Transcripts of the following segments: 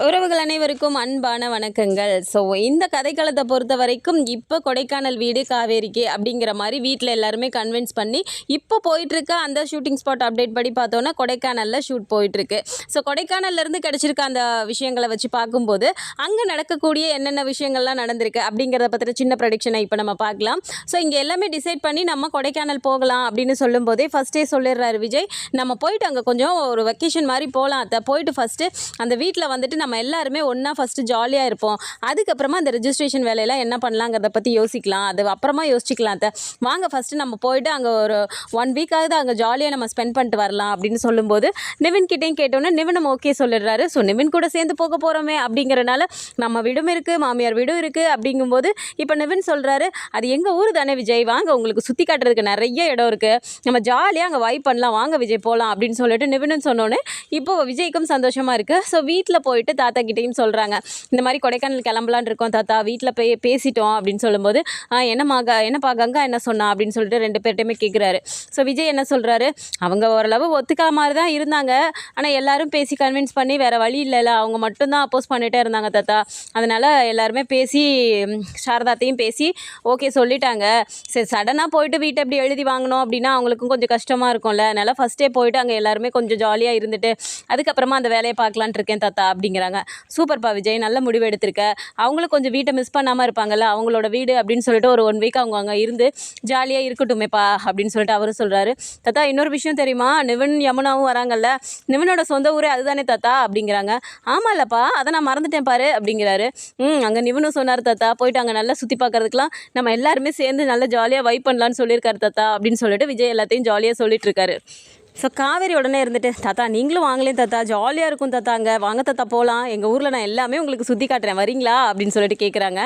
உறவுகள் அனைவருக்கும் அன்பான வணக்கங்கள். ஸோ இந்த கதைக்களத்தை பொறுத்த வரைக்கும் இப்போ கொடைக்கானல் வீடு காவேரிக்கு அப்படிங்கிற மாதிரி வீட்டில் எல்லாருமே கன்வின்ஸ் பண்ணி இப்போ போயிட்டுருக்க அந்த ஷூட்டிங் ஸ்பாட் அப்டேட் படி பார்த்தோன்னா கொடைக்கானலில் ஷூட் போயிட்டுருக்கு. ஸோ கொடைக்கானல்லேருந்து கிடச்சிருக்க அந்த விஷயங்களை வச்சு பார்க்கும்போது அங்கே நடக்கக்கூடிய என்னென்ன விஷயங்கள்லாம் நடந்திருக்கு அப்படிங்கிறத பற்றின சின்ன ப்ரடிக்ஷனை இப்போ நம்ம பார்க்கலாம். ஸோ இங்கே எல்லாமே டிசைட் பண்ணி நம்ம கொடைக்கானல் போகலாம் அப்படின்னு சொல்லும்போதே ஃபஸ்ட்டே சொல்லிடுறாரு விஜய். நம்ம போயிட்டு அங்கே கொஞ்சம் ஒரு வெக்கேஷன் மாதிரி போகலாம் அத்தை போயிட்டு ஃபஸ்ட்டு அந்த வீட்டில் வந்துட்டு நம்ம எல்லாருமே ஒன்றா ஃபஸ்ட்டு ஜாலியாக இருப்போம். அதுக்கப்புறமா அந்த ரெஜிஸ்ட்ரேஷன் வேலையெல்லாம் என்ன பண்ணலாங்கிறத பற்றி யோசிக்கலாம். அது அப்புறமா யோசிச்சுக்கலாம் அத்தை. வாங்க ஃபஸ்ட்டு நம்ம போயிட்டு அங்கே ஒரு ஒன் வீக்காவது அங்கே ஜாலியாக நம்ம ஸ்பெண்ட் பண்ணிட்டு வரலாம் அப்படின்னு சொல்லும்போது நிவின் கிட்டேயும் கேட்டோன்னே நிவினும் ஓகே சொல்லிடுறாரு. ஸோ நிவின் கூட சேர்ந்து போக போகிறோமே அப்படிங்கிறனால நம்ம வீடும் இருக்குது மாமியார் வீடும் இருக்குது அப்படிங்கும்போது இப்போ நிவின் சொல்கிறாரு அது எங்கள் ஊர் தானே விஜய்? வாங்க உங்களுக்கு சுற்றி காட்டுறதுக்கு நிறைய இடம் இருக்குது நம்ம ஜாலியாக அங்கே வைப் பண்ணலாம். வாங்க விஜய் போகலாம் அப்படின்னு சொல்லிட்டு நிவினும் சொன்னோன்னே இப்போ விஜய்க்கும் சந்தோஷமாக இருக்குது ஸோ வீட்டில் போயிட்டு தாத்தா கிட்டேயும் சொல்கிறாங்க இந்த மாதிரி கொடைக்கானல் கிளம்பலான் இருக்கோம் தாத்தா வீட்டில் போய் பேசிட்டோம் அப்படின்னு சொல்லும்போது "ஆ, என்னம்மா என்னப்பா கங்கா என்ன சொன்னா? அப்படின்னு சொல்லிட்டு ரெண்டு பேர்ட்டையுமே கேட்குறாரு ஸோ விஜய் என்ன சொல்கிறாரு அவங்க ஓரளவு ஒத்துக்கா மாதிரி தான் இருந்தாங்க. ஆனால் எல்லாரும் பேசி கன்வின்ஸ் பண்ணி வேறு வழி இல்லைல்ல. அவங்க மட்டும்தான் அப்போஸ் பண்ணிகிட்டே இருந்தாங்க தாத்தா. அதனால் எல்லாருமே பேசி சாரதாத்தையும் பேசி ஓகே சொல்லிட்டாங்க. சரி சடனாக போயிட்டு வீட்டை எப்படி எழுதி வாங்கணும் அப்படின்னா அவங்களுக்கும் கொஞ்சம் கஷ்டமாக இருக்கும்ல. அதனால் ஃபஸ்ட்டே போயிட்டு அங்கே எல்லாருமே கொஞ்சம் ஜாலியாக இருந்துட்டு அதுக்கப்புறமா அந்த வேலையை பார்க்கலான்ட்டு இருக்கேன் தாத்தா அப்படிங்கிறாங்க சூப்பர்ப்பா விஜய் நல்ல முடிவு எடுத்திருக்க. அவங்களும் கொஞ்சம் வீட்டை மிஸ் பண்ணாமல் இருப்பாங்கல்ல அவங்களோட வீடு அப்படின்னு சொல்லிட்டு ஒரு ஒன் வீக் அவங்க அங்கே இருந்து ஜாலியாக இருக்கட்டுமேப்பா அப்படின்னு சொல்லிட்டு அவரும் சொல்கிறாரு தாத்தா இன்னொரு விஷயம் தெரியுமா? நிவன் யமுனாவும் வராங்கல்ல. நிவனோட சொந்த ஊரே அதுதானே தாத்தா அப்படிங்கிறாங்க. ஆமாம்லப்பா அதை நான் மறந்துட்டேன் பாரு அப்படிங்கிறாரு. ம் அங்கே நிவனும் சொன்னார் தாத்தா. போயிட்டு அங்கே நல்லா சுற்றி பார்க்கறதுக்குலாம் நம்ம எல்லாருமே சேர்ந்து நல்லா ஜாலியாக வைப் பண்ணலான்னு சொல்லியிருக்காரு தாத்தா அப்படின்னு சொல்லிட்டு விஜய் எல்லாத்தையும் ஜாலியாக சொல்லிட்டு இருக்காரு. ஸோ காவேரி உடனே இருந்துட்டு தாத்தா நீங்களும் வாங்கலேன் தாத்தா. ஜாலியாக இருக்கும் தாத்தா அங்கே வாங்க தாத்தா போகலாம் எங்கள் ஊரில் நான் எல்லாமே உங்களுக்கு சுற்றி காட்டுறேன். வரீங்களா? அப்படின்னு சொல்லிட்டு கேட்குறாங்க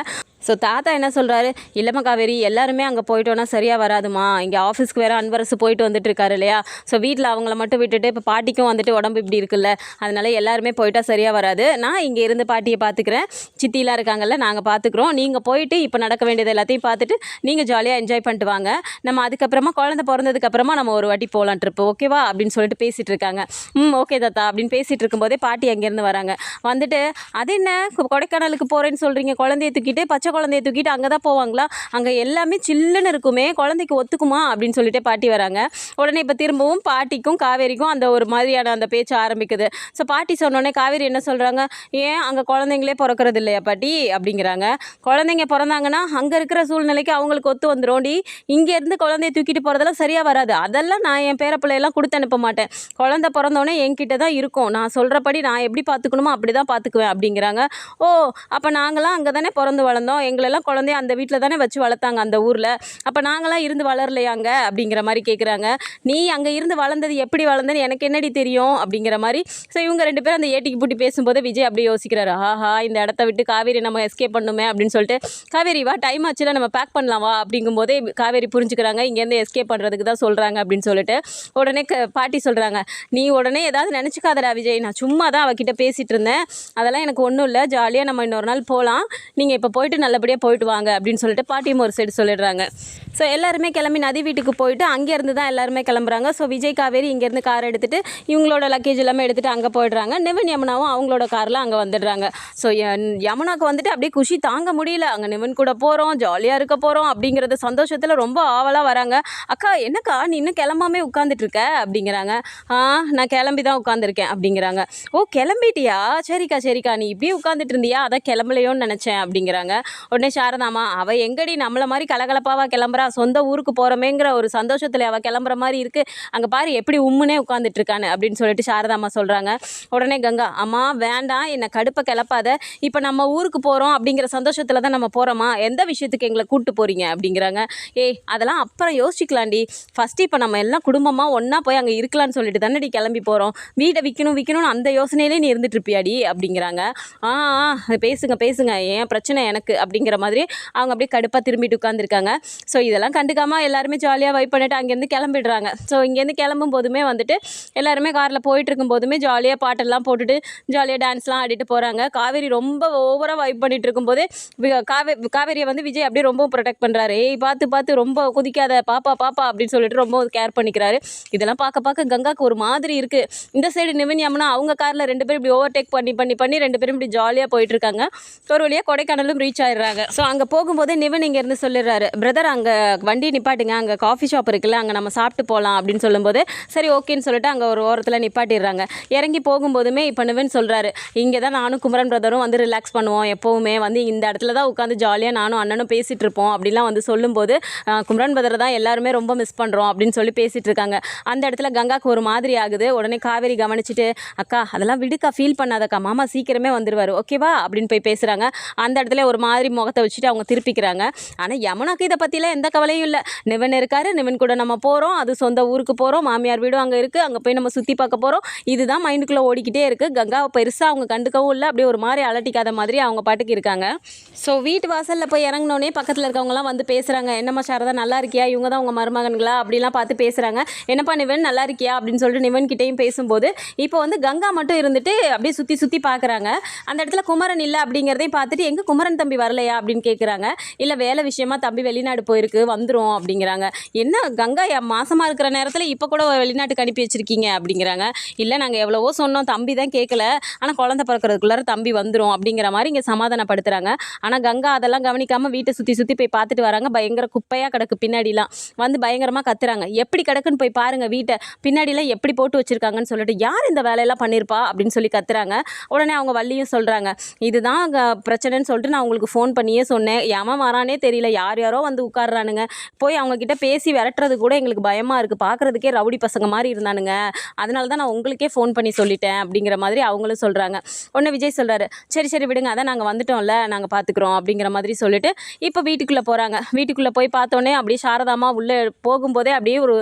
ஸோ தாத்தா என்ன சொல்கிறாரு இல்லைம்மா காவேரி எல்லாருமே அங்கே போயிட்டோன்னா சரியாக வராதுமா இங்கே ஆஃபீஸ்க்கு வேறு அன்பரசு போயிட்டு வந்துட்டு இருக்காரு இல்லையா? ஸோ வீட்டில் அவங்கள மட்டும் விட்டுட்டு இப்போ பாட்டிக்கும் வந்துட்டு உடம்பு இப்படி இருக்குல்ல. அதனால எல்லாருமே போயிட்டா சரியாக வராது. நான் இங்கே இருந்து பாட்டியை பார்த்துக்கிறேன் சித்திலாம் இருக்காங்கல்ல நாங்கள் பார்த்துக்குறோம் நீங்கள் போயிட்டு இப்போ நடக்க வேண்டியது எல்லாத்தையும் பார்த்துட்டு நீங்கள் ஜாலியாக என்ஜாய் பண்ணிட்டு வாங்க. நம்ம அதுக்கப்புறமா குழந்தை பிறந்ததுக்கப்புறமா நம்ம ஒரு வாட்டி போகலாம் ட்ரிப்பு ஓகேவா அப்படின்னு சொல்லிட்டு பேசிகிட்டு இருக்காங்க. ம் ஓகே தாத்தா அப்படின்னு பேசிகிட்டு இருக்கும்போதே பாட்டி அங்கேருந்து வராங்க. வந்துட்டு அது என்ன? கொடைக்கானலுக்கு போகிறேன்னு சொல்கிறீங்க குழந்தைய தூக்கிட்டு பச்சை குழந்தைய தூக்கிட்டு அங்கே தான் போவாங்களா? அங்கே எல்லாமே சில்லுன்னு இருக்குமே குழந்தைக்கு ஒத்துக்குமா? அப்படின்னு சொல்லிட்டு பாட்டி வராங்க. உடனே இப்போ திரும்பவும் பாட்டிக்கும் காவேரிக்கும் அந்த ஒரு மாதிரியான அந்த பேச்சு ஆரம்பிக்குது. ஸோ பாட்டி சொன்னோடனே காவேரி என்ன சொல்கிறாங்க ஏன் அங்கே குழந்தைங்களே பிறக்கிறது இல்லையா பாட்டி? அப்படிங்கிறாங்க. குழந்தைங்க பிறந்தாங்கன்னா அங்கே இருக்கிற சூழ்நிலைக்கு அவங்களுக்கு ஒத்து வந்துடும்டி இங்கேருந்து குழந்தைய தூக்கிட்டு போகிறதெல்லாம் சரியாக வராது. அதெல்லாம் நான் என் பேரப்பிள்ளையெல்லாம் கொடுத்து அனுப்ப மாட்டேன். குழந்தை பிறந்தோடனே என்கிட்ட தான் இருக்கும். நான் சொல்கிறபடி நான் எப்படி பார்த்துக்கணுமோ அப்படி தான் பார்த்துக்குவேன் அப்படிங்கிறாங்க. ஓ அப்போ நாங்களாம் அங்கே தானே பிறந்து வளர்ந்தோம். எங்களெல்லாம் குழந்தைய அந்த வீட்டில் தானே வச்சு வளர்த்தாங்க அந்த ஊரில். அப்போ நாங்களாம் இருந்து வளரலையாங்க? அப்படிங்கிற மாதிரி கேட்குறாங்க நீ அங்கே இருந்து வளர்ந்தது எப்படி வளர்ந்தேன்னு எனக்கு என்னடி தெரியும்? அப்படிங்கிற மாதிரி. ஸோ இவங்க ரெண்டு பேரும் அந்த ஏட்டிக்கு பூட்டி பேசும்போது விஜய் அப்படியே யோசிக்கிறாரு. ஆஹா இந்த இடத்த விட்டு காவேரி நம்ம எஸ்கேப் பண்ணுமே அப்படின்னு சொல்லிட்டு காவேரி வா டைம் ஆச்சுல நம்ம பேக் பண்ணலாம் வா அப்படிங்கும்போதே காவேரி புரிஞ்சுக்கிறாங்க. இங்கேருந்து எஸ்கேப் பண்ணுறதுக்கு தான் சொல்கிறாங்க அப்படின்னு சொல்லிட்டு உடனே க பாட்டி சொல்கிறாங்க நீ உடனே ஏதாவது நினச்சிக்காதடா விஜய். நான் சும்மா தான் அவகிட்ட பேசிகிட்டு இருந்தேன். அதெல்லாம் எனக்கு ஒன்றும் இல்லை. ஜாலியாக நம்ம இன்னொரு நாள் போகலாம் நீங்கள் இப்போ போயிட்டு நல்லபடியாக போயிட்டு வாங்க அப்படின்னு சொல்லிட்டு பாட்டியும் ஒரு சைடு சொல்லிடுறாங்க. ஸோ எல்லாருமே கிளம்பி நதி வீட்டுக்கு போயிட்டு அங்கேருந்து தான் எல்லாருமே கிளம்புறாங்க. ஸோ விஜய் காவேரி இங்கேருந்து கார் எடுத்துகிட்டு இவங்களோட லக்கேஜ் எல்லாமே எடுத்துகிட்டு அங்கே போயிடுறாங்க. நிவன் யமுனாவும் அவங்களோட காரில் அங்கே வந்துடுறாங்க. ஸோ யமுனாக்கு வந்துட்டு அப்படியே குஷி தாங்க முடியல. அங்கே நிவன் கூட போகிறோம் ஜாலியாக இருக்க போகிறோம் அப்படிங்கிறது சந்தோஷத்தில் ரொம்ப ஆவலாக வராங்க. அக்கா என்னக்கா? நீ இன்னும் கிளம்பாமே உட்காந்துட்டு இருக்க? அப்படிங்கிறாங்க. ஆ நான் கிளம்பி தான் உட்காந்துருக்கேன் அப்படிங்கிறாங்க. ஓ கிளம்பிட்டியா? சரிக்கா சரிக்கா. நீ இப்படியே உட்காந்துட்டு இருந்தியா? அதான் கிளம்பலையோன்னு நினச்சேன். அப்படிங்கிறாங்க. உடனே சாரதாமா அவள் எங்கடி நம்மளை மாதிரி கலகலப்பாவா கிளம்புறா? சொந்த ஊருக்கு போகிறோமேங்கிற ஒரு சந்தோஷத்தில் அவள் கிளம்புற மாதிரி இருக்குது அங்கே பாரு எப்படி உம்முனே உட்காந்துட்டு அப்படின்னு சொல்லிட்டு சாரதாமா சொல்கிறாங்க உடனே கங்கா அம்மா வேண்டாம் என்னை கடுப்பை கிளப்பாத. இப்போ நம்ம ஊருக்கு போகிறோம் அப்படிங்கிற சந்தோஷத்தில் தான் நம்ம போகிறோமா எந்த விஷயத்துக்கு எங்களை கூப்பிட்டு போகிறீங்க அப்படிங்கிறாங்க. ஏய் அதெல்லாம் அப்புறம் யோசிக்கலாம்டி ஃபஸ்ட்டு இப்போ நம்ம எல்லாம் குடும்பமாக ஒன்றா போய் அங்கே இருக்கலாம்னு சொல்லிட்டு தானடி கிளம்பி போகிறோம் வீடை விற்கணும் விற்கணும்னு அந்த யோசனையிலே நீ இருந்துட்டு இருப்பியாடி? அப்படிங்கிறாங்க. ஆ ஆ பேசுங்க பேசுங்க. ஏன் பிரச்சனை எனக்கு? அப்படிங்கிற மாதிரி அவங்க அப்படியே கடுப்பாக திரும்பிட்டு உட்காந்துருக்காங்க ஸோ இதெல்லாம் கண்டுக்காமல் எல்லாருமே ஜாலியாக வைப் பண்ணிட்டு அங்கேருந்து கிளம்பிடுறாங்க. ஸோ இங்கேருந்து கிளம்பும் போதுமே வந்துட்டு எல்லாருமே காரில் போயிட்டு இருக்கும் போதுமே ஜாலியாக பாட்டெல்லாம் போட்டுட்டு ஜாலியாக டான்ஸ்லாம் ஆடிட்டு போகிறாங்க காவேரி ரொம்ப ஓவராக வைப் பண்ணிட்டு இருக்கும்போது காவே காவேரியை வந்து விஜய் அப்படியே ரொம்ப ப்ரொடெக்ட் பண்ணுறாரு ஏய் பார்த்து பார்த்து ரொம்ப குதிக்காத பாப்பா பாப்பா அப்படின்னு சொல்லிட்டு ரொம்ப கேர் பண்ணிக்கிறாரு. இதெல்லாம் பார்க்க பார்க்க கங்காக்கு ஒரு மாதிரி இருக்குது இந்த சைடு நிவின் அவங்க காரில் ரெண்டு பேரும் இப்படி ஓவர்டேக் பண்ணி பண்ணி பண்ணி ரெண்டு பேரும் இப்படி ஜாலியாக போயிட்டு இருக்காங்க. ஒரு வழியாக கொடைக்கானலும் ரீச் ஆயிடுறாங்க ஸோ அங்கே போகும்போது நிவன் இங்கேருந்து சொல்லிடுறாரு பிரதர் அங்கே வண்டி நிப்பாட்டுங்க. அங்கே காஃபி ஷாப் இருக்குல்ல அங்கே நம்ம சாப்பிட்டு போகலாம் அப்படின்னு சொல்லும்போது சரி ஓகேன்னு சொல்லிட்டு அங்கே ஒரு ஓரத்தில் நிப்பாட்டிடுறாங்க. இறங்கி போகும்போதுமே இப்போ நிவன் சொல்கிறாரு இங்கே தான் நானும் குமரன் பிரதரும் வந்து ரிலாக்ஸ் பண்ணுவோம் எப்போவுமே வந்து இந்த இடத்துல தான் உட்காந்து ஜாலியாக நானும் அண்ணனும் பேசிகிட்டு இருப்போம் அப்படிலாம் வந்து சொல்லும்போது குமரன் பிரதரை தான் எல்லாருமே ரொம்ப மிஸ் பண்ணுறோம் அப்படின்னு சொல்லி பேசிகிட்டு இருக்காங்க. அந்த இடத்துல கங்காக்கு ஒரு மாதிரி ஆகுது. உடனே காவேரி கவனிச்சுட்டு அக்கா அதெல்லாம் விடுக்கா ஃபீல் பண்ணாதக்கா மாமா சீக்கிரமே வந்துடுவார் ஓகேவா அப்படின்னு போய் பேசுகிறாங்க அந்த இடத்துல ஒரு மாதிரி முகத்தை வச்சுட்டு அவங்க திருப்பிக்கிறாங்க. ஆனால் யமுனாக்கு இதை பற்றிலாம் எந்த கவலையும் இல்லை. நிவன் இருக்காரு நிவன் கூட நம்ம போகிறோம் அது சொந்த ஊருக்கு போகிறோம் மாமியார் வீடும் அங்கே இருக்குது அங்கே போய் நம்ம சுற்றி பார்க்க போகிறோம் இதுதான் மைண்டுக்குள்ளே ஓடிக்கிட்டே இருக்குது கங்காவை பெருசாக அவங்க கண்டுக்கவும் இல்லை. அப்படியே ஒரு மாதிரி அலட்டிக்காத மாதிரி அவங்க பாட்டுக்கு இருக்காங்க. ஸோ வீட்டு வாசலில் போய் இறங்கினோடனே பக்கத்தில் இருக்கவங்களாம் வந்து பேசுகிறாங்க என்னம்மா சாரதா நல்லா இருக்கியா? இவங்க தான் உங்கள் மருமகன்களா? அப்படிலாம் பார்த்து பேசுகிறாங்க என்னப்பா நிவன் நல்லா இருக்கியா? அப்படின்னு சொல்லிட்டு நிவன் கிட்டேயும் பேசும்போது இப்போ வந்து கங்கா மட்டும் இருந்துட்டு அப்படியே சுற்றி சுற்றி பார்க்குறாங்க. அந்த இடத்துல குமரன் இல்லை அப்படிங்கிறதையும் பார்த்துட்டு எங்கே குமரன் தம்பி வரலையா அப்படின்னு கேட்குறாங்க இல்லை வேலை விஷயமா தம்பி வெளிநாடு போயிருக்கு வந்துடும் அப்படிங்கிறாங்க. என்ன கங்கா என் மாசமாக இருக்கிற நேரத்தில் இப்போ கூட வெளிநாட்டுக்கு அனுப்பி வச்சிருக்கீங்க அப்படிங்கிறாங்க. இல்லை நாங்கள் எவ்வளவோ சொன்னோம் தம்பி தான் கேட்கல ஆனால் குழந்தை பிறக்கிறதுக்குள்ளார தம்பி வந்துடும் அப்படிங்கிற மாதிரி இங்கே சமாதானப்படுத்துகிறாங்க ஆனால் கங்கா அதெல்லாம் கவனிக்காமல் வீட்டை சுற்றி சுற்றி போய் பார்த்துட்டு வராங்க. பயங்கர குப்பையாக கிடக்கு பின்னாடிலாம். வந்து பயங்கரமாக கத்துறாங்க. எப்படி கிடக்குன்னு போய் பாருங்கள் வீட்டை. பின்னாடிலாம் எப்படி போட்டு வச்சுருக்காங்கன்னு சொல்லிட்டு யார் இந்த வேலையெல்லாம் பண்ணியிருப்பா அப்படின்னு சொல்லி கத்துறாங்க. உடனே அவங்க வள்ளியும் சொல்கிறாங்க இதுதான் பிரச்சனைன்னு சொல்லிட்டு நான் உங்களுக்கு ஃபோன் ஃபோன் பண்ணியே சொன்னேன். ஏமா வரானே தெரியல. யார் யாரோ வந்து உட்கார்றானுங்க. போய் அவங்கக்கிட்ட பேசி விரட்டுறது கூட எங்களுக்கு பயமாக இருக்குது பார்க்குறதுக்கே ரவுடி பசங்க மாதிரி இருந்தானுங்க. அதனால தான் நான் உங்களுக்கே ஃபோன் பண்ணி சொல்லிட்டேன் அப்படிங்கிற மாதிரி அவங்களும் சொல்கிறாங்க ஒன்று விஜய் சொல்கிறாரு சரி சரி விடுங்க. அதான் நாங்கள் வந்துட்டோம்ல. நாங்கள் பார்த்துக்குறோம் அப்படிங்கிற மாதிரி சொல்லிட்டு இப்போ வீட்டுக்குள்ளே போகிறாங்க வீட்டுக்குள்ளே போய் பார்த்தோன்னே அப்படியே சாரதாமா உள்ளே போகும்போதே அப்படியே ஒரு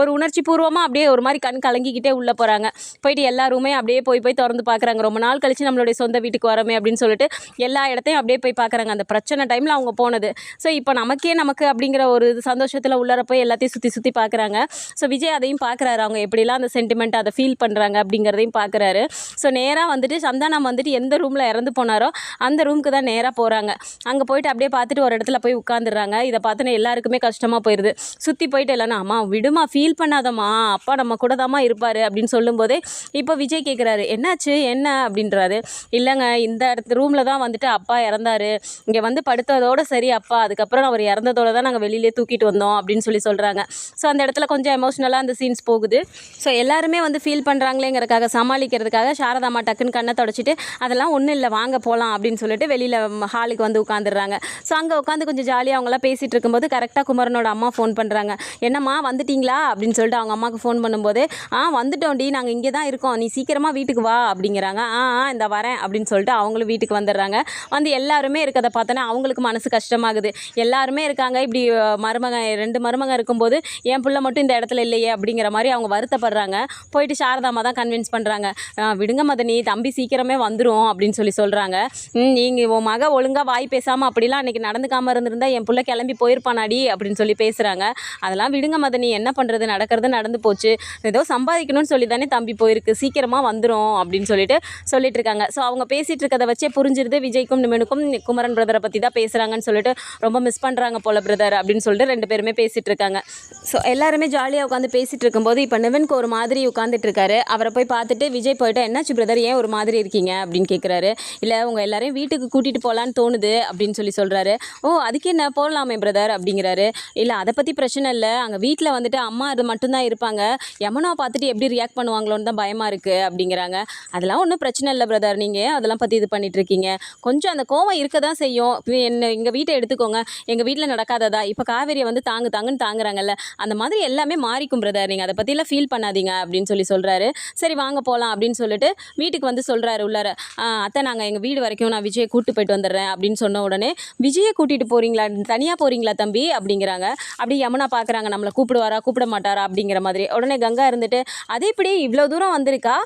ஒரு உணர்ச்சி பூர்வமாக அப்படியே ஒரு மாதிரி கண் கலங்கிக்கிட்டே உள்ளே போகிறாங்க போயிட்டு எல்லா ரூமே அப்படியே போய் போய் திறந்து பார்க்குறாங்க ரொம்ப நாள் கழிச்சு நம்மளுடைய சொந்த வீட்டுக்கு வரோமே அப்படின்னு சொல்லிட்டு எல்லா இடத்தையும் அப்படியே போய் பார்க்குறாங்க அந்த பிரச்சனை டைமில் அவங்க போனது. ஸோ இப்போ நமக்கே நமக்கு அப்படிங்கிற ஒரு சந்தோஷத்தில் உள்ளார போய் எல்லாத்தையும் சுற்றி சுற்றி பார்க்குறாங்க ஸோ விஜய் அதையும் பார்க்குறாரு அவங்க எப்படிலாம் அந்த சென்டிமெண்ட் அதை ஃபீல் பண்ணுறாங்க அப்படிங்கிறதையும் பார்க்குறாரு ஸோ நேராக வந்துட்டு சந்தானம் வந்துட்டு எந்த ரூமில் இறந்து போனாரோ அந்த ரூமுக்கு தான் நேராக போகிறாங்க அங்கே போயிட்டு அப்படியே பார்த்துட்டு ஒரு இடத்துல போய் உட்காந்துடுறாங்க இதை பார்த்தோன்னா எல்லாருக்குமே கஷ்டமாக போயிடுது சுற்றி போயிட்டு இல்லைனா அம்மா விடுமா ஃபீல் பண்ணாதம்மா. அப்பா நம்ம கூட தாம்மா இருப்பார். அப்படின்னு சொல்லும்போதே இப்போ விஜய் கேட்குறாரு என்னாச்சு? என்ன? அப்படின்றாரு. இல்லைங்க இந்த இடத்து ரூமில் தான் வந்துட்டு அப்பா இறந்தாரு. இங்கே வந்து படுத்ததோட சரி அப்பா அதுக்கப்புறம் அவர் இறந்ததோடு தான் நாங்கள் வெளியிலே தூக்கிட்டு வந்தோம் அப்படின்னு சொல்லி சொல்கிறாங்க ஸோ அந்த இடத்துல கொஞ்சம் எமோஷ்னலாக அந்த சீன்ஸ் போகுது. ஸோ எல்லாருமே வந்து ஃபீல் பண்ணுறாங்களேங்கிறதுக்காக சமாளிக்கிறதுக்காக சாரதாமா டக்குன்னு கண்ணை தொடச்சிட்டு அதெல்லாம் ஒன்றும் இல்லை வாங்க போகலாம் அப்படின்னு சொல்லிட்டு வெளியில் ஹாலுக்கு வந்து உட்காந்துடுறாங்க ஸோ அங்கே உட்காந்து கொஞ்சம் ஜாலியாக அவங்களாம் பேசிகிட்டு இருக்கும்போது கரெக்டாக குமரனோட அம்மா ஃபோன் பண்ணுறாங்க என்னம்மா வந்துட்டீங்களா? அப்படின்னு சொல்லிட்டு அவங்க அம்மாவுக்கு ஃபோன் பண்ணும்போது ஆ வந்துட்டோம்டி நாங்கள் இங்கே தான் இருக்கோம். நீ சீக்கிரமாக வீட்டுக்கு வா அப்படிங்கிறாங்க. ஆ ஆ இந்த வரேன் அப்படின்னு சொல்லிட்டு அவங்களும் வீட்டுக்கு வந்துடுறாங்க. வந்து எல்லா எல்லாருமே இருக்கிறத பார்த்தோன்னா அவங்களுக்கு மனசு கஷ்டமாகுது. எல்லாருமே இருக்காங்க. இப்படி மருமக ரெண்டு மருமக இருக்கும்போது என் பிள்ளை மட்டும் இந்த இடத்துல இல்லையே அப்படிங்கிற மாதிரி அவங்க வருத்தப்படுறாங்க. போயிட்டு சாரதாமா தான் கன்வின்ஸ் பண்ணுறாங்க விடுங்க மதனி தம்பி சீக்கிரமே வந்துடும் அப்படின்னு சொல்லி சொல்கிறாங்க நீங்கள் உன் மக ஒழுங்காக வாய் பேசாமல் அப்படிலாம் அன்றைக்கி நடந்துக்காமல் இருந்திருந்தா என் பிள்ளை கிளம்பி போயிருப்பானாடி அப்படின்னு சொல்லி பேசுகிறாங்க அதெல்லாம் விடுங்க மதனி என்ன பண்ணுறது நடக்கிறது நடந்து போச்சு. ஏதோ சம்பாதிக்கணும்னு சொல்லி தானே தம்பி போயிருக்கு. சீக்கிரமாக வந்துடும் அப்படின்னு சொல்லிட்டு சொல்லிட்டு இருக்காங்க. ஸோ அவங்க பேசிகிட்டு இருக்கதை வச்சே புரிஞ்சிருது. விஜய்க்கும் நிமினுக்கும் குமரன் பிரதரை பற்றி தான் பேசுகிறாங்கன்னு சொல்லிட்டு ரொம்ப மிஸ் பண்ணுறாங்க போல பிரதர் அப்படின்னு சொல்லிட்டு ரெண்டு பேருமே பேசிகிட்டு இருக்காங்க ஸோ எல்லாருமே ஜாலியாக உட்காந்து பேசிகிட்டு இருக்கும்போது இப்போ நிவனுக்கு ஒரு மாதிரி உட்காந்துட்டு இருக்காரு அவரை போய் பார்த்துட்டு விஜய் போயிட்டு என்னாச்சு பிரதர் ஏன் ஒரு மாதிரி இருக்கீங்க? அப்படின்னு கேட்குறாரு இல்லை உங்கள் எல்லாரையும் வீட்டுக்கு கூட்டிகிட்டு போகலான்னு தோணுது அப்படின்னு சொல்லி சொல்கிறாரு ஓ அதுக்கு என்ன? போடலாமே பிரதர் அப்படிங்கிறாரு. இல்லை அதை பற்றி பிரச்சனை இல்லை. அங்கே வீட்டில் வந்துட்டு அம்மா அது மட்டும்தான் இருப்பாங்க. யமுனா பார்த்துட்டு எப்படி ரியாக்ட் பண்ணுவாங்களோன்னு தான் பயமாக இருக்குது அப்படிங்கிறாங்க. அதெல்லாம் ஒன்றும் பிரச்சனை இல்லை பிரதர் நீங்கள் அதெல்லாம் பற்றி இது பண்ணிகிட்ருக்கீங்க இருக்கீங்க கொஞ்சம் அந்த கோவம் இருக்க தான் செய்யும். என்ன எங்கள் வீட்டை எடுத்துக்கோங்க. எங்கள் வீட்டில் நடக்காததா? இப்போ காவேரியை வந்து தாங்கு தாங்குன்னு தாங்குறாங்கல்ல. அந்த மாதிரி எல்லாமே மாறிக்கும் பிரதர் நீங்கள் அதை பற்றிலாம் ஃபீல் பண்ணாதீங்க அப்படின்னு சொல்லி சொல்கிறாரு சரி வாங்க போகலாம் அப்படின்னு சொல்லிட்டு வீட்டுக்கு வந்து சொல்கிறாரு உள்ளார. அத்தை நாங்கள் எங்கள் வீடு வரைக்கும் நான் விஜயை கூப்பிட்டு போயிட்டு வந்துடுறேன் அப்படின்னு சொன்ன உடனே விஜயை கூட்டிகிட்டு போகிறீங்களா தனியாக போகிறீங்களா தம்பி? அப்படிங்கிறாங்க. அப்படி யமுனா பார்க்குறாங்க நம்மளை கூப்பிடுவாரா கூப்பிட மாட்டாரா அப்படிங்கிற மாதிரி. உடனே கங்கா இருந்துட்டு அது இப்படி இவ்வளோ தூரம் வந்திருக்கா?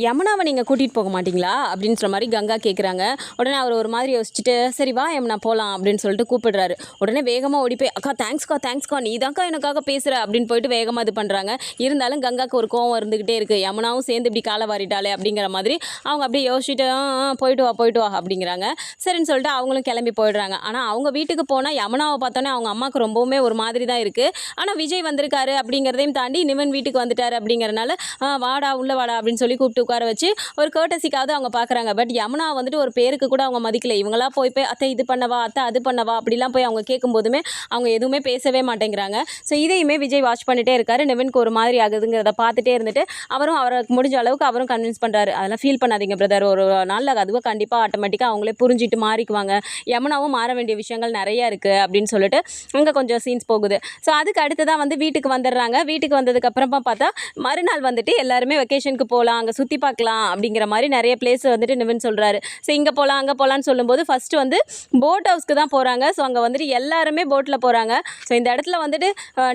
யமுனாவை நீங்கள் கூட்டிகிட்டு போக மாட்டீங்களா? அப்படின்ற மாதிரி கங்கா கேட்குறாங்க உடனே அவர் ஒரு மாதிரி யோசிச்சுட்டு சரி வா யமுனா போகலாம் அப்படின்னு சொல்லிட்டு கூப்பிடுறாரு. உடனே வேகமாக ஓடி போய் அக்கா தேங்க்ஸ்க்கா தேங்க்ஸ்க்கா நீ தான்க்கா எனக்காக பேசுகிற அப்படின்னு போயிட்டு வேகமாக இது பண்ணுறாங்க இருந்தாலும் கங்காக்கு ஒரு கோவம் இருந்துக்கிட்டே இருக்குது யமுனாவும் சேர்ந்து இப்படி காலை வாரிட்டாலே அப்படிங்கிற மாதிரி அவங்க அப்படியே யோசிச்சுட்டு போயிட்டு வா போயிட்டு வா அப்படிங்கிறாங்க. சரின்னு சொல்லிட்டு அவங்களும் கிளம்பி போயிடுறாங்க. ஆனால் அவங்க வீட்டுக்கு போனால் யமுனாவை பார்த்தோன்னே அவங்க அம்மாவுக்கு ரொம்பவுமே ஒரு மாதிரி தான் இருக்குது ஆனால் விஜய் வந்திருக்காரு அப்படிங்கிறதையும் தாண்டி நிவன் வீட்டுக்கு வந்துட்டார் அப்படிங்கிறனால வாடா உள்ள வாடா அப்படின்னு சொல்லி கூப்பிட்டு உட்கார வச்சு ஒரு கேட்டசிக்காவது அவங்க பார்க்குறாங்க பட் யமுனா வந்துட்டு ஒரு பேருக்கு கூட அவங்க மதிக்கலை. இவங்களாம் போய் போய் அத்தை இது பண்ணவா? அத்தை அது பண்ணவா? அப்படிலாம் போய் அவங்க கேட்கும்போதுமே அவங்க எதுவுமே பேசவே மாட்டேங்கிறாங்க. ஸோ இதையுமே விஜய் வாட்ச் பண்ணிட்டே இருக்காரு. நிவின்க்கு ஒரு மாதிரி ஆகுதுங்கிறத பார்த்துட்டே இருந்துட்டு அவரும் அவருக்கு முடிஞ்ச அளவுக்கு அவரும் கன்வின்ஸ் பண்ணுறாரு அதெல்லாம் ஃபீல் பண்ணாதீங்க பிரதர் ஒரு நாளில் அதுவும் கண்டிப்பாக ஆட்டோமேட்டிக்காக அவங்களே புரிஞ்சிட்டு மாறிக்குவாங்க. யமுனாவும் மாற வேண்டிய விஷயங்கள் நிறைய இருக்குது அப்படின்னு சொல்லிட்டு அங்கே கொஞ்சம் சீன்ஸ் போகுது. ஸோ அதுக்கு அடுத்ததாக வந்து வீட்டுக்கு வந்துடுறாங்க. வீட்டுக்கு வந்ததுக்கு அப்புறமா பார்த்தா மறுநாள் வந்துட்டு எல்லாருமே வெக்கேஷனுக்கு போகலாம் அங்கே சுற்றி சுற்றி பார்க்கலாம் அப்படிங்கிற மாதிரி நிறைய பிளேஸ் வந்துட்டு நிவின் சொல்கிறாரு ஸோ இங்கே போகலாம் அங்கே போகலான்னு சொல்லும்போது ஃபஸ்ட்டு வந்து போட் ஹவுஸ்க்கு தான் போகிறாங்க ஸோ அங்கே வந்துட்டு எல்லாருமே போட்டில் போகிறாங்க ஸோ இந்த இடத்துல வந்துட்டு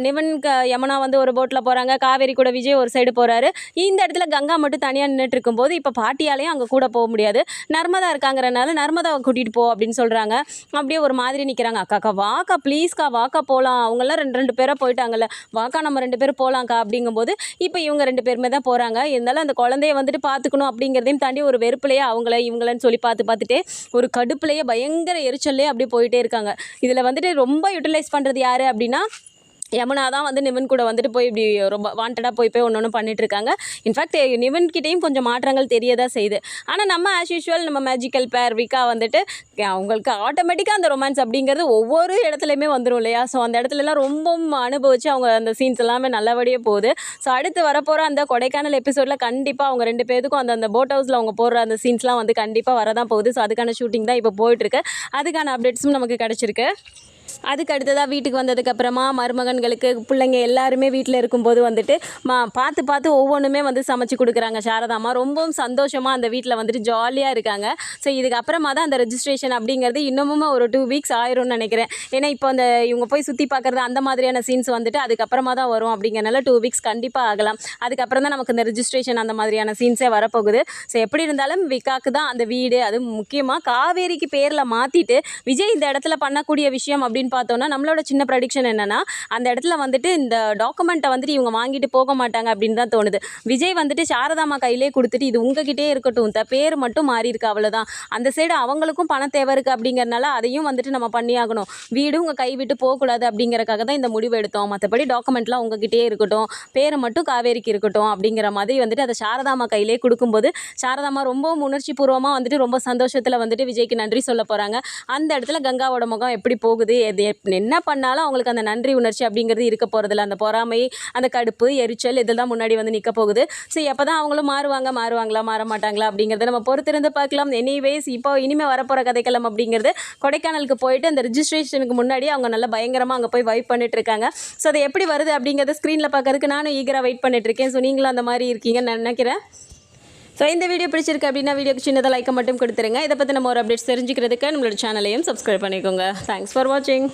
நிவன் க யமுனா வந்து ஒரு போட்டில் போகிறாங்க காவேரி கூட விஜய் ஒரு சைடு போகிறாரு இந்த இடத்துல கங்கா மட்டும் தனியாக நின்றுட்டு இருக்கும்போது இப்போ பாட்டியாலையும் அங்கே கூட போக முடியாது. நர்மதா இருக்காங்கிறனால நர்மதாவை கூட்டிகிட்டு போ அப்படின்னு சொல்கிறாங்க அப்படியே ஒரு மாதிரி நிற்கிறாங்க அக்கா அக்கா வாக்கா ப்ளீஸ்க்கா வாக்கா போகலாம் அவங்கெல்லாம் ரெண்டு ரெண்டு பேராக போயிட்டாங்கல்ல. வாக்கா நம்ம ரெண்டு பேரும் போகலாம்க்கா அப்படிங்கும்போது இப்போ இவங்க ரெண்டு பேருமே தான் போகிறாங்க இருந்தாலும் அந்த குழந்தைய வந்து வந்துட்டு பார்த்துக்கணும் அப்படிங்கிறதையும் தாண்டி ஒரு வெறுப்புலையே அவங்கள இவங்களன்னு சொல்லி பார்த்து பார்த்துட்டு ஒரு கடுப்புலையே பயங்கர எரிச்சல்லையே அப்படியே போயிட்டே இருக்காங்க. இதில் வந்துட்டு ரொம்ப யூட்டிலைஸ் பண்ணுறது யார் அப்படின்னா யமுனா தான் வந்து நிவன் கூட வந்துட்டு போய் இப்படி ரொம்ப வாண்டடாக போய் போய் ஒன்று ஒன்று பண்ணிட்டு இருக்காங்க. இன்ஃபேக்ட் நிவன் கிட்டேயும் கொஞ்சம் மாற்றங்கள் தெரிய தான் செய்யுது. ஆனால் நம்ம ஆஸ் யூஷுவல் நம்ம மேஜிக்கல் பேர் விக்கா வந்துட்டு அவங்களுக்கு ஆட்டோமேட்டிக்காக அந்த ரொமான்ஸ் அப்படிங்கிறது ஒவ்வொரு இடத்துலையுமே வந்துடும் இல்லையா? ஸோ அந்த இடத்துலலாம் ரொம்பவும் அனுபவித்து அவங்க அந்த சீன்ஸ் எல்லாமே நல்லபடியாக போகுது. ஸோ அடுத்து வரப்போகிற அந்த கொடைக்கானல் எபிசோடில் கண்டிப்பாக அவங்க ரெண்டு பேருக்கும் அந்த அந்த போட் ஹவுஸில் அவங்க போடுற அந்த சீன்ஸ்லாம் வந்து கண்டிப்பாக வரதான் போகுது. ஸோ அதுக்கான ஷூட்டிங் தான் இப்போ போயிட்டுருக்கு அதுக்கான அப்டேட்ஸும் நமக்கு கிடச்சிருக்கு. அதுக்கு அடுத்ததாக வீட்டுக்கு வந்ததுக்கப்புறமா மருமகன்களுக்கு பிள்ளைங்க எல்லாருமே வீட்டில் இருக்கும்போது வந்துட்டு மா பார்த்து பார்த்து ஒவ்வொன்றுமே வந்து சமைச்சு கொடுக்குறாங்க சாரதாம்மா. ரொம்பவும் சந்தோஷமாக அந்த வீட்டில் வந்துட்டு ஜாலியாக இருக்காங்க. ஸோ இதுக்கப்புறமா தான் அந்த ரெஜிஸ்ட்ரேஷன் அப்படிங்கிறது இன்னமும் ஒரு டூ வீக்ஸ் ஆயிரும்னு நினைக்கிறேன். ஏன்னா இப்போ அந்த இவங்க போய் சுற்றி பார்க்குறது அந்த மாதிரியான சீன்ஸ் வந்துட்டு அதுக்கப்புறமா தான் வரும். அப்படிங்கிறனால டூ வீக்ஸ் கண்டிப்பாக ஆகலாம். அதுக்கப்புறம் தான் நமக்கு இந்த ரெஜிஸ்ட்ரேஷன் அந்த மாதிரியான சீன்ஸே வரப்போகுது. ஸோ எப்படி இருந்தாலும் விகாக்கு தான் அந்த வீடு. அது முக்கியமாக காவேரிக்கு பேரில் மாற்றிட்டு விஜய் இந்த இடத்துல பண்ணக்கூடிய விஷயம் அப்படி அப்படின்னு பார்த்தோன்னா நம்மளோட சின்ன ப்ரடிக்ஷன் என்னென்னா அந்த இடத்துல வந்துட்டு இந்த டாக்குமெண்ட்டை வந்துட்டு இவங்க வாங்கிட்டு போக மாட்டாங்க அப்படின்னு தான் தோணுது. விஜய் வந்துட்டு சாரதாமா கையிலே கொடுத்துட்டு இது உங்ககிட்டே இருக்கட்டும் இந்த பேர் மட்டும் மாறி இருக்கு அவ்வளோதான் அந்த சைடு அவங்களுக்கும் பணம் தேவை இருக்குது அப்படிங்கிறனால அதையும் வந்துட்டு நம்ம பண்ணி ஆகணும் வீடும் உங்கள் கை விட்டு போகக்கூடாது அப்படிங்கிறக்காக தான் இந்த முடிவு எடுத்தோம். மற்றபடி டாக்குமெண்ட்லாம் உங்ககிட்டே இருக்கட்டும் பேர் மட்டும் காவேரிக்கு இருக்கட்டும் அப்படிங்கிற மாதிரி வந்துட்டு அதை சாரதாமா கையிலே கொடுக்கும்போது சாரதாமா ரொம்பவும் உணர்ச்சி பூர்வமாக வந்துட்டு ரொம்ப சந்தோஷத்தில் வந்துட்டு விஜய்க்கு நன்றி சொல்ல போகிறாங்க அந்த இடத்துல கங்காவோட முகம் எப்படி போகுது? எது எப்- என்ன பண்ணாலும் அவங்களுக்கு அந்த நன்றி உணர்ச்சி அப்படிங்கிறது இருக்க போகிறதில்ல அந்த பொறாமை அந்த கடுப்பு எரிச்சல் இதெல்லாம் முன்னாடி வந்து நிற்க போகுது. ஸோ எப்போ தான் அவங்களும் மாறுவாங்க மாறுவாங்களா மாற மாட்டாங்களா அப்படிங்கிறத நம்ம பொறுத்திருந்து பார்க்கலாம். எனிவேஸ் இப்போ இனிமேல் வரப்போகிற கதைக்களம் அப்படிங்கிறது கொடைக்கானலுக்கு போயிட்டு அந்த ரிஜிஸ்ட்ரேஷனுக்கு முன்னாடி அவங்க நல்லா பயங்கரமாக அங்கே போய் வைப் பண்ணிட்டு இருக்காங்க ஸோ அது எப்படி வருது அப்படிங்கிறத ஸ்க்ரீனில் பார்க்கறதுக்கு நானும் ஈகராக வெயிட் பண்ணிட்டு இருக்கேன் ஸோ நீங்களும் அந்த மாதிரி இருக்கீங்கன்னு நினைக்கிறேன். ஸோ இந்த வீடியோ பிடிச்சிருக்கு அப்படின்னா வீடியோக்கு சின்னதாக லைக்கை மட்டும் கொடுத்துருங்க. இதை பற்றி நம்ம ஒரு அப்டேட்ஸ் தெரிஞ்சுக்கிறதுக்கு நம்மளோட சேனலையும் சப்ஸ்கிரைப் பண்ணிக்கோங்க. தேங்க்ஸ் ஃபார் வாட்சிங்